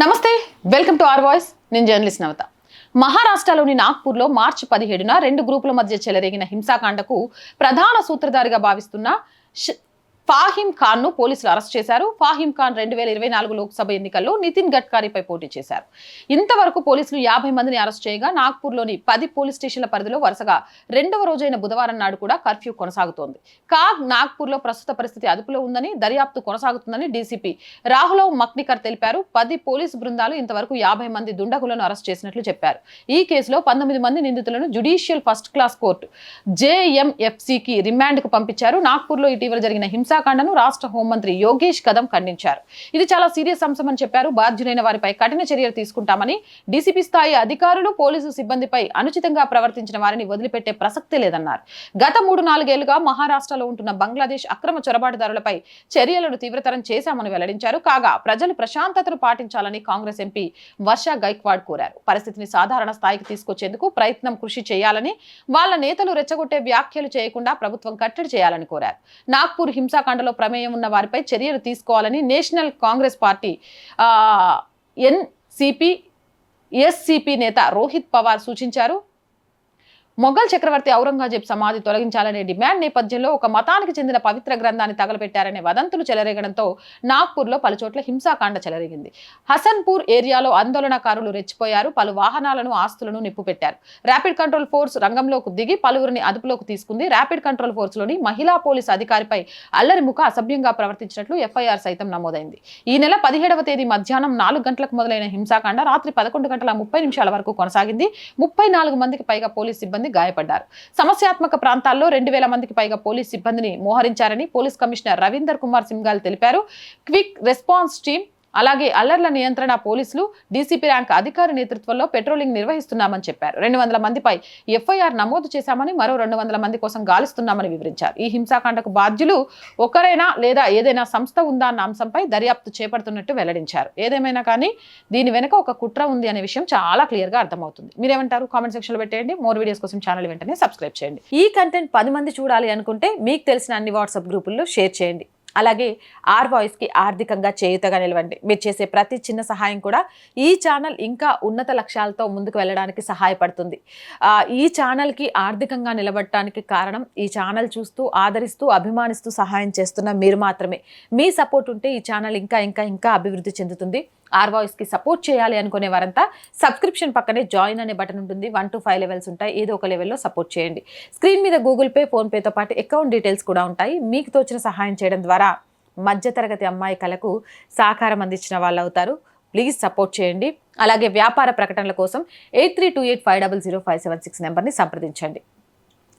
నమస్తే welcome to are voice. నేను journalist నవత. మహారాష్ట్రలోని నాగ్పూర్లో మార్చి పదిహేడున రెండు గ్రూపుల మధ్య చెలరేగిన హింసాకాండకు ప్రధాన సూత్రధారిగా భావిస్తున్న ఫాహిమ్ ఖాన్ను పోలీసులు అరెస్ట్ చేశారు. ఫాహిమ్ ఖాన్ రెండు వేల ఇరవై నాలుగు లోక్సభ ఎన్నికల్లో నితిన్ గడ్కరీపై పోటీ చేశారు. ఇంతవరకు పోలీసులు యాభై మందిని అరెస్ట్ చేయగా నాగ్పూర్లోని పది పోలీస్ స్టేషన్ల పరిధిలో వరుసగా రెండవ రోజైన బుధవారం నాడు కూడా కర్ఫ్యూ కొనసాగుతోంది. కాగ్ నాగ్పూర్లో ప్రస్తుత పరిస్థితి అదుపులో ఉందని దర్యాప్తు కొనసాగుతుందని డీసీపీ రాహులవ్ మక్నికర్ తెలిపారు. పది పోలీసు బృందాలు ఇంతవరకు యాభై మంది దుండగులను అరెస్ట్ చేసినట్లు చెప్పారు. ఈ కేసులో పంతొమ్మిది మంది నిందితులను జ్యుడిషియల్ ఫస్ట్ క్లాస్ కోర్టు జేఎంఎఫ్సికి రిమాండ్కు పంపించారు. నాగ్పూర్లో ఇటీవల జరిగిన హింస హింసాకాండను రాష్ట్ర హోంమంత్రి యోగేష్ కదం ఖండించారు. ఇది చాలా సీరియస్ అంశమని చెప్పారు. బాధ్యులైన వారిపై కఠిన చర్యలు తీసుకుంటామని డీసీపీ స్థాయి అధికారులు పోలీసు సిబ్బందిపై అనుచితంగా ప్రవర్తించిన వారిని వదిలిపెట్టే ప్రసక్తే లేదన్నారు. గత మూడు నాలుగేళ్ళుగా మహారాష్ట్రలో ఉంటున్న బంగ్లాదేశ్ అక్రమ చొరబాటుదారులపై చర్యలను తీవ్రతరం చేశామని వెల్లడించారు. కాగా ప్రజలు ప్రశాంతతను పాటించాలని కాంగ్రెస్ ఎంపీ వర్ష గైక్వాడ్ కోరారు. పరిస్థితిని సాధారణ స్థాయికి తీసుకొచ్చేందుకు ప్రయత్నం కృషి చేయాలని వాళ్ళ నేతలు రెచ్చగొట్టే వ్యాఖ్యలు చేయకుండా ప్రభుత్వం కట్టడి చేయాలని కోరారు. నాగ్పూర్ హత్యాకాండలో ప్రమేయం ఉన్న వారిపై చర్యలు తీసుకోవాలని national congress party NCP SCP నేత రోహిత్ పవార్ సూచించారు. మొఘల్ చక్రవర్తి ఔరంగజేబ్ సమాధి తొలగించాలనే డిమాండ్ నేపథ్యంలో ఒక మతానికి చెందిన పవిత్ర గ్రంథాన్ని తగలపెట్టారనే వదంతులు చెలరేగడంతో నాగ్పూర్లో పలుచోట్ల హింసాకాండ చెలరేగింది. హసన్పూర్ ఏరియాలో ఆందోళనకారులు రెచ్చిపోయారు. పలు వాహనాలను ఆస్తులను నిప్పుపెట్టారు. ర్యాపిడ్ కంట్రోల్ ఫోర్స్ రంగంలోకి దిగి పలువురిని అదుపులోకి తీసుకుంది. ర్యాపిడ్ కంట్రోల్ ఫోర్స్లోని మహిళా పోలీస్ అధికారిపై అల్లరి ముఖ అసభ్యంగా ప్రవర్తించినట్లు ఎఫ్ఐఆర్ సైతం నమోదైంది. ఈ నెల పదిహేడవ తేదీ మధ్యాహ్నం నాలుగు గంటలకు మొదలైన హింసాకాండ రాత్రి పదకొండు గంటల ముప్పై నిమిషాల వరకు కొనసాగింది. ముప్పై నాలుగు మందికి పైగా పోలీస్ సిబ్బంది గాయపడ్డారు. సమస్యాత్మక ప్రాంతాల్లో రెండు వేల మందికి పైగా పోలీస్ సిబ్బందిని మోహరించారని పోలీస్ కమిషనర్ రవీందర్ కుమార్ సింగాల్ తెలిపారు. క్విక్ రెస్పాన్స్ టీం అలాగే అల్లర్ల నియంత్రణ పోలీసులు డీసీపీ ర్యాంక్ అధికారి నేతృత్వంలో పెట్రోలింగ్ నిర్వహిస్తున్నామని చెప్పారు. రెండు వందల మందిపై ఎఫ్ఐఆర్ నమోదు చేశామని మరో రెండు వందల మంది కోసం గాలిస్తున్నామని వివరించారు. ఈ హింసాకాండకు బాధ్యులు ఒకరైనా లేదా ఏదైనా సంస్థ ఉందా అన్న అంశంపై దర్యాప్తు చేపడుతున్నట్టు వెల్లడించారు. ఏదేమైనా కానీ దీని వెనుక ఒక కుట్ర ఉంది అనే విషయం చాలా క్లియర్గా అర్థమవుతుంది. మీరేమంటారు? కామెంట్ సెక్షన్లో పెట్టేయండి. మోర్ వీడియోస్ కోసం ఛానల్ వెంటనే సబ్స్క్రైబ్ చేయండి. ఈ కంటెంట్ పది మంది చూడాలి అనుకుంటే మీకు తెలిసిన అన్ని వాట్సాప్ గ్రూపుల్లో షేర్ చేయండి. అలాగే ఆర్ వాయిస్కి ఆర్థికంగా చేయుతగా నిలవండి. మీరు చేసే ప్రతి చిన్న సహాయం కూడా ఈ ఛానల్ ఇంకా ఉన్నత లక్ష్యాలతో ముందుకు వెళ్ళడానికి సహాయపడుతుంది. ఈ ఛానల్కి ఆర్థికంగా నిలబడటానికి కారణం ఈ ఛానల్ చూస్తూ ఆదరిస్తూ అభిమానిస్తూ సహాయం చేస్తున్న మీరు మాత్రమే. మీ సపోర్ట్ ఉంటే ఈ ఛానల్ ఇంకా ఇంకా ఇంకా అభివృద్ధి చెందుతుంది. ఆర్ వాయిస్కి సపోర్ట్ చేయాలి అనుకునే వారంతా సబ్స్క్రిప్షన్ పక్కనే జాయిన్ అనే బటన్ ఉంటుంది. వన్ టు ఫైవ్ లెవెల్స్ ఉంటాయి. ఏదో ఒక లెవెల్లో సపోర్ట్ చేయండి. స్క్రీన్ మీద గూగుల్ పే ఫోన్పేతో పాటు అకౌంట్ డీటెయిల్స్ కూడా ఉంటాయి. మీకు తోచిన సహాయం చేయడం ద్వారా మధ్యతరగతి అమ్మాయి కళకు సహకారం అందించిన వాళ్ళు అవుతారు ప్లీజ్ సపోర్ట్ చేయండి. అలాగే వ్యాపార ప్రకటనల కోసం eight three two eight five double zero five seven six నెంబర్ని సంప్రదించండి.